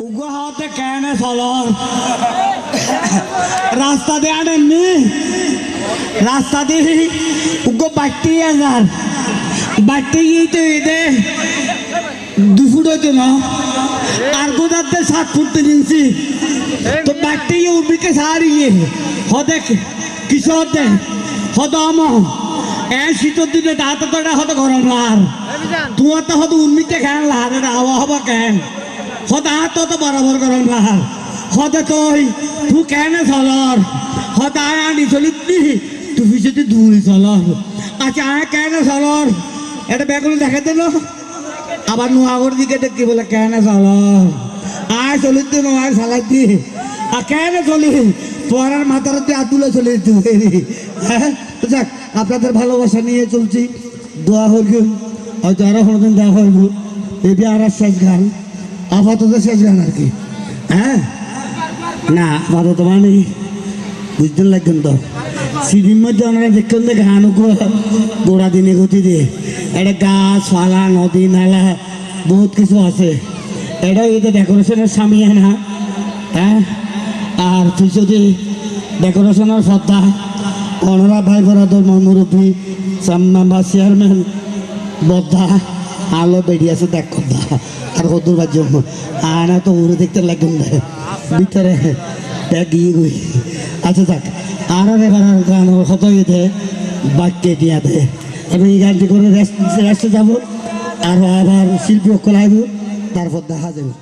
Hugo হাতে কেন চলর রাস্তা দিয়ে আনেননি রাস্তা দিয়ে উগো বাড়তে আনার বাড়তে গিয়ে তো এদে দুফুট হইতো না আর গোদাতে সাত ফুট ইঞ্চি তো বাড়তে গিয়ে উবিকে সারিয়ে হদে কিছু হতে হদ আম এ শীতের দিনে দাঁত তো হতে গরম লার তোমার তো হয়তো উন্মিতে কেন এটা হাওয়া হবা কেন হতে হাত তো বরাবর গরম লার হতে তুই তুই কেন চলর আয় আনি চলিতনি তুই যদি দূরে চলর আচ্ছা আয় কেন চলর এটা বেগুলো দেখা দিল আবার নোয়াগর দিকে দেখি বলে কেন চলর আয় চলিত নয় চালাই দি আর কেন চলি পড়ার মাথার দিয়ে আতুলে চলে হ্যাঁ যাক, আপনাদের ভালোবাসা নিয়ে চলছি। দোয়া হইল হয়তো আরও কোনোদিন দেওয়া হইব এটা আর শেষ গান। আপাতত শেষ গান আর কি। হ্যাঁ? না, আপাতত মানে বুঝতে লাগবেন তো। সিডির মধ্যে ওনারা দেখবেন যে গান গোড়া দিনে গতি দিয়ে। এটা গাছ, পালা, নদী, নালা, বহুত কিছু আছে। এটাও এতে ডেকোরেশনের সামিয়ানা হ্যাঁ আর তুই যদি ডেকোরেশনের সত্তা ওনারা ভাই বরাদর মুরব্বী চেয়ারম্যান বদ্ধা আলো বেরিয়েছে দেখ আর কদুর বাজ্য আর না তো উড়ে দেখতে লাগুন না। ভিতরে আচ্ছা থাক আর আর এবার গান কত ইয়েতে বাক্যে দিয়া দে। আমি এই গানটি করে রেস্ট যাব। আর আবার শিল্পী লাগবো তারপর দেখা যাবে।